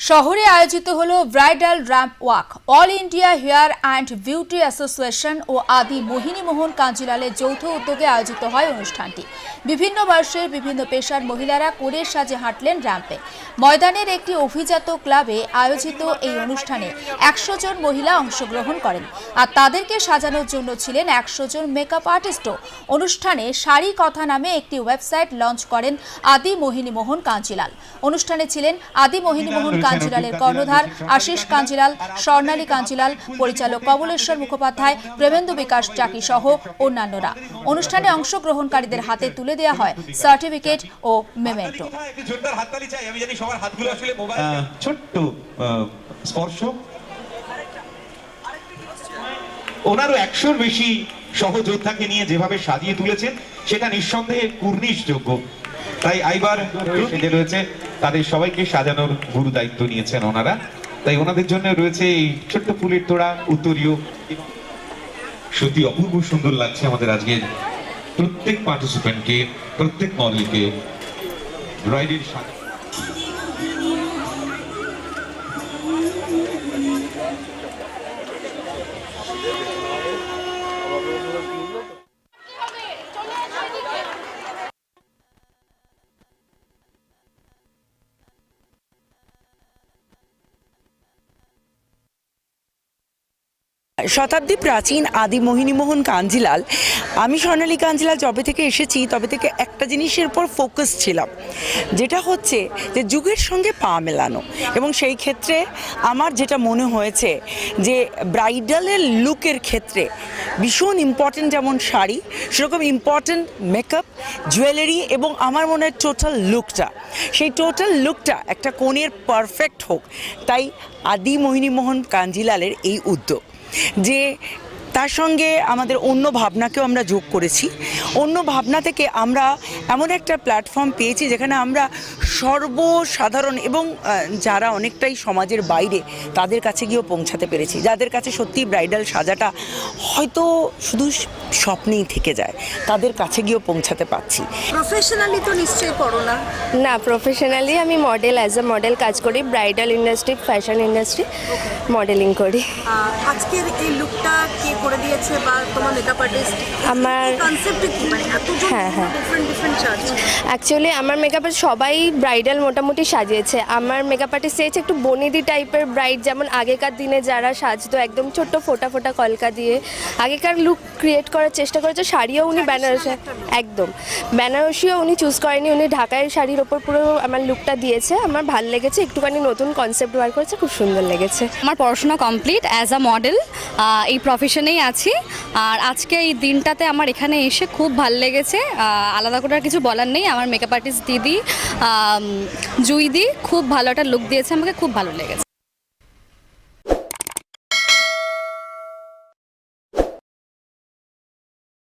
শহরে আয়োজিত হল bridal ramp walk, all India hair and beauty association ও আদি মোহিনী মোহন কাঞ্জিলালের যৌথ উদ্যোগে আয়োজিত হয় অনুষ্ঠানটি। বিভিন্ন বয়সের বিভিন্ন পেশার মহিলারা কোরের সাজে হাঁটলেন র্যাম্পে। ময়দানের একটি অভিজাত ক্লাবে আয়োজিত এই অনুষ্ঠানে একশো জন মহিলা অংশগ্রহণ করেন আর তাদেরকে সাজানোর জন্য ছিলেন একশো জন মেকআপ আর্টিস্টও। অনুষ্ঠানে শাড়ি কথা নামে একটি ওয়েবসাইট লঞ্চ করেন আদি মোহিনী মোহন কাঞ্জিলাল। অনুষ্ঠানে ছিলেন আদি মোহিনী মোহন কাঞ্জিলালের কর্ণধার আশিস কাঞ্জিলাল স্বর্ণালী কাঞ্জিলাল পরিচালক কমলেশ্বর মুখোপাধ্যায় প্রেমেন্দু বিকাশ চাকি সহ অন্যান্যরা। অনুষ্ঠানে অংশগ্রহণকারীদের হাতে তুলে দেওয়া হয় সার্টিফিকেট ও মেমেন্টো। ছোট্ট স্পর্শ ওনারও একশোর বেশি সহযোদ্ধাকে নিয়ে যেভাবে সাজিয়ে তুলেছেন সেটা নিঃসন্দেহে কুর্নিশযোগ্য। তাই আইবার সেজে রয়েছে, তাদের সবাইকে সাজানোর গুরু দায়িত্ব নিয়েছেন ওনারা। তাই ওনাদের জন্য রয়েছে এই ছোট্ট ফুলের তোড়া, উত্তরীয়। সত্যি অপূর্ব সুন্দর লাগছে আমাদের আজকে প্রত্যেক পার্টিসিপেন্টকে প্রত্যেক মডেলকে ব্রাইডের সাজা শতাব্দী প্রাচীন আদি মোহিনীমোহন কাঞ্জিলাল। আমি স্বর্ণালী কাঞ্জিলাল যবে থেকে এসেছি, তবে থেকে একটা জিনিসের উপর ফোকাস ছিলাম। যেটা হচ্ছে যে যুগের সঙ্গে পা মেলানো এবং সেই ক্ষেত্রে আমার যেটা মনে হয়েছে যে ব্রাইডালের লুকের ক্ষেত্রে ভীষণ ইম্পর্টেন্ট যেমন শাড়ি, সেরকম ইম্পর্টেন্ট মেকআপ জুয়েলারি এবং আমার মনে হয় টোটাল লুকটা সেই টোটাল লুকটা একটা কোণের পারফেক্ট হোক, তাই আদি মোহিনীমোহন কাঞ্জিলালের এই উদ্যোগ। যে তার সঙ্গে আমাদের অন্য ভাবনাকেও আমরা যোগ করেছি। অন্য ভাবনা থেকে আমরা এমন একটা প্ল্যাটফর্ম পেয়েছি যেখানে আমরা সর্বসাধারণ এবং যারা অনেকটাই সমাজের বাইরে তাদের কাছে গিয়েও পৌঁছাতে পেরেছি। যাদের কাছে সত্যি ব্রাইডাল সাজাটা হয়তো শুধু স্বপ্নেই থেকে যায় তাদের কাছে গিয়েও পৌঁছাতে পারছি। প্রফেশনালি তো নিশ্চয়ই করো না। না প্রফেশনালি আমি মডেল অ্যাজ আ মডেল কাজ করি bridal industry fashion industry modelling করি। আজকের এই লুকটা কে করে দিয়েছে বা তোমার মেকআপ আর্টিস্ট আমার- কনসেপ্ট কি? মানে এতজন হ্যাঁ, হ্যাঁ। ডিফারেন্ট ডিফারেন্ট চার্জ অ্যাকচুয়ালি আমার মেকআপের সবাই ব্রাইডাল মোটামুটি সাজিয়েছে। আমার মেকআপ আর্টিস্ট চেয়েছে একটু বনেদি টাইপের ব্রাইড যেমন আগেকার দিনে যারা সাজতো একদম ছোট্ট ফোটা ফোটা কলকা দিয়ে। আগেকার লুক ক্রিয়েট করার চেষ্টা করেছে শাড়িও উনি বেনারসি একদম। বেনারসিও উনি চুজ করেনি উনি ঢাকায় শাড়ির ওপর পুরো আমার লুকটা দিয়েছে। আমার ভালো লেগেছে একটুখানি নতুন কনসেপ্ট বার করেছে খুব সুন্দর লেগেছে। আমার পড়াশোনা কমপ্লিট অ্যাজ আ মডেল এই প্রফেশনেই আছি। আর আজকে এই দিনটাতে আমার এখানে এসে খুব ভালো লেগেছে। আলাদা করে আর কিছু বলার নেই। আমার মেকআপ আর্টিস্ট দিদি জুইদি খুব ভালো একটা লুক দিয়েছে। আমাকে খুব ভালো লেগেছে।